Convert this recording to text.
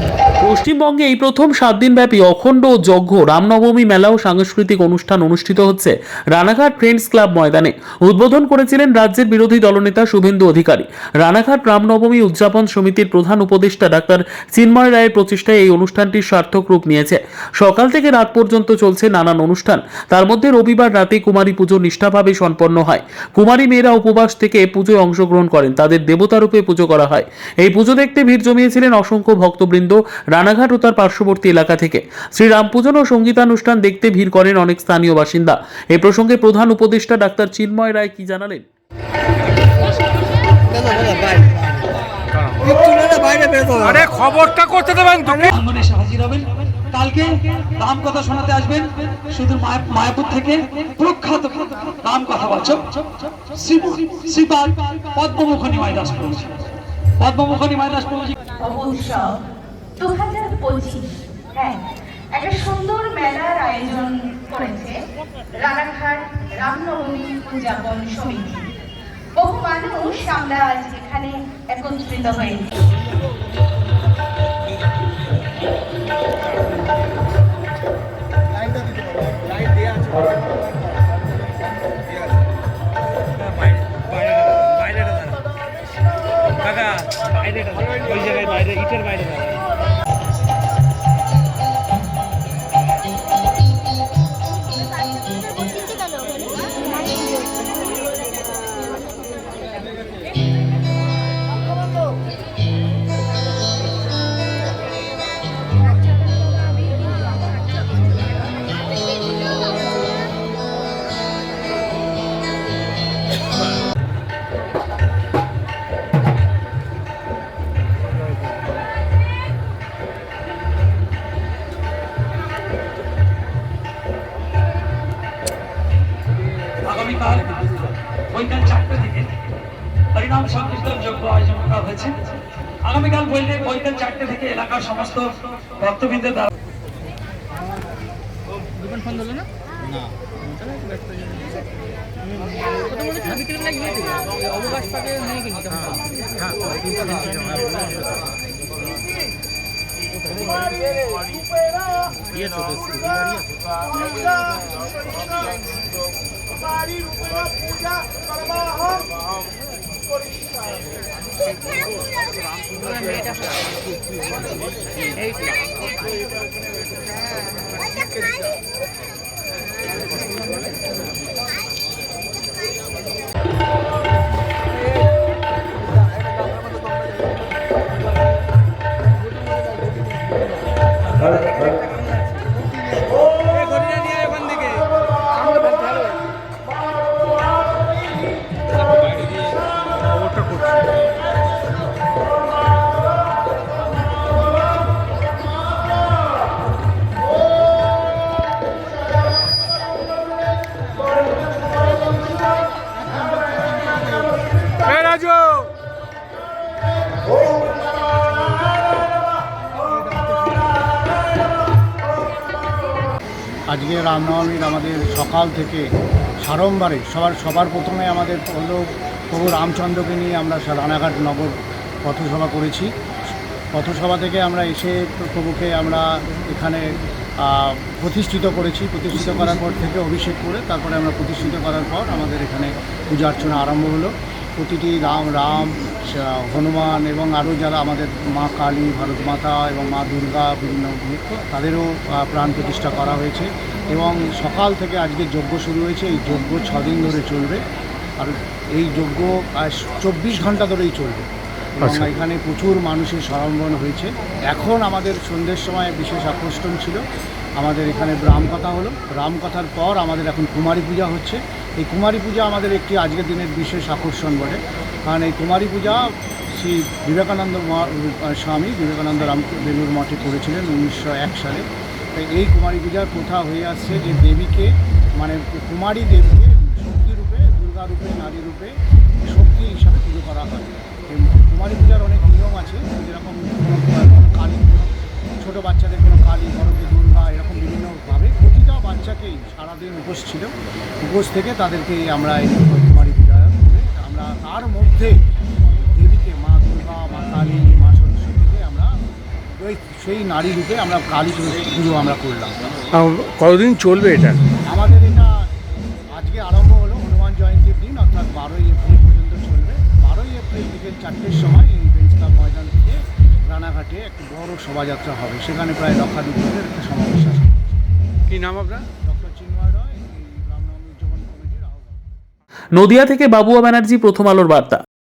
Thank you. পশ্চিমবঙ্গে এই প্রথম সাত দিনব্যাপী অখণ্ড যজ্ঞ, রামনবমী মেলা ও সাংস্কৃতিক অনুষ্ঠান অনুষ্ঠিত হচ্ছে রানাঘাট ফ্রেন্ডস ক্লাব ময়দানে। উদ্বোধন করেছিলেন রাজ্যের বিরোধী দলনেতা শুভেন্দু অধিকারী। রানাঘাট রামনবমী উদযাপন সমিতির প্রধান উপদেষ্টা ডাক্তার চিন্ময় রায়ের প্রচেষ্টায় এই অনুষ্ঠানটির সার্থক রূপ নিয়েছে। সকাল থেকে রাত পর্যন্ত চলছে নানান অনুষ্ঠান। তার মধ্যে রবিবার রাতে কুমারী পুজো নিষ্ঠাভাবে সম্পন্ন হয়। কুমারী মেয়েরা উপবাস থেকে পুজোয় অংশগ্রহণ করেন। তাদের দেবতারূপে পুজো করা হয়। এই পুজো দেখতে ভিড় জমিয়েছিলেন অসংখ্য ভক্তবৃন্দ। রানাঘাট ও তার পার্শ্ববর্তী এলাকা থেকে। শ্রীরাম পূজন ও সঙ্গীতানুষ্ঠান দেখতে ভিড় করেন অনেক স্থানীয় বাসিন্দা। এ প্রসঙ্গে প্রধান উপদেষ্টা ডাক্তার চিন্ময় রায় কি জানালেন? বাইরে আরে খবরটা করতে দেবেন তো। হাজির হবেন। কালকে রাম কথা শোনাতে আসবেন। শুধু মায়াপুর থেকে প্রখ্যাত রাম কথা বাচক শ্রী- শ্রীপাদ পদ্মমুখনী মাইদাস প্রভুজি পদ্মমুখনী মাইদাস প্রভুজি উৎসব দু হাজার পঁচিশ হ্যাঁ একটা সুন্দর মেলার আয়োজন করেছে রানাঘাট রামনবমী উদযাপন সমিতি। বহু মানুষ আমরা আজ এখানে একত্রিত হয়েছি। সংকীর্তন আয়োজন করা হয়েছে। আগামীকাল বললে বৈকাল চারটে থেকে এলাকার সমস্ত ভক্তবৃন্দের দ্বারা এই আজকে রামনবমীর আমাদের সকাল থেকে সাড়ম্বরে সবার সবার প্রথমে আমাদের হলো প্রভু রামচন্দ্রকে নিয়ে আমরা রানাঘাট নগর পথসভা করেছি। পথসভা থেকে আমরা এসে প্রভুকে আমরা এখানে প্রতিষ্ঠিত করেছি। প্রতিষ্ঠিত করার পর থেকে অভিষেক করে তারপরে আমরা প্রতিষ্ঠিত করার পর আমাদের এখানে পূজা অর্চনা আরম্ভ হলো। প্রতিটি রাম রাম হনুমান এবং আরও যারা আমাদের মা কালী ভারত মাতা এবং মা দুর্গা বিভিন্ন তাদেরও প্রাণ প্রতিষ্ঠা করা হয়েছে। এবং সকাল থেকে আজকে যজ্ঞ শুরু হয়েছে এই যজ্ঞ ছদিন ধরে চলবে। আর এই যজ্ঞ চব্বিশ ঘণ্টা ধরেই চলবে। এবং এখানে প্রচুর মানুষের সরম্বন হয়েছে। এখন আমাদের সন্ধ্যের সময় বিশেষ আকর্ষণ ছিল। আমাদের এখানে রামকথা হলো। রামকথার পর আমাদের এখন কুমারী পূজা হচ্ছে। এই কুমারী পূজা আমাদের একটি আজকের দিনের বিশেষ আকর্ষণ বলে কারণ এই কুমারী পূজা, শ্রী বিবেকানন্দ স্বামী বিবেকানন্দ রাম বেলুর মঠে করেছিলেন উনিশশো এক সালে। তাই এই কুমারী পূজার প্রথা হয়ে আসছে যে দেবীকে মানে কুমারী দেবীকে শক্তিরূপে দুর্গারূপে দুর্গা রূপে, নারী রূপে শক্তি হিসাবে পুজো করা হয়। কুমারী পূজার অনেক নিয়ম আছে, যেরকম কালী, ছোটো বাচ্চাদের কোনো কালী বড়কে দুর্গা, এরকম বিভিন্নভাবে প্রতিটা বাচ্চাকেই সারাদিন উপোস ছিল। উপোস থেকে তাদেরকে আমরা এই কুমারী পূজা আমরা তার মধ্যে দেবীকে মা দুর্গা মা কালী মা সরস্বতীকে আমরা ওই সেই নারী রূপে আমরা কালী পুজো- পুজো আমরা করলাম। কতদিন চলবে এটা? আমাদের এটা আজকে আরম্ভ হলো হনুমান জয়ন্তীর দিন অর্থাৎ বারোই এপ্রিল পর্যন্ত চলবে। বারোই এপ্রিল বিকেল চারটের সময় এই ক্লাব ময়দান থেকে রানাঘাটে একটি বড় শোভাযাত্রা হবে। সেখানে প্রায় লক্ষাধিক লোকের একটা সমাবেশ আছে। কি নাম আপনার? ডক্টর চিন্ময় রয় নদিয়া থেকে বাবুয়া ব্যানার্জি প্রথম আলোর বার্তা।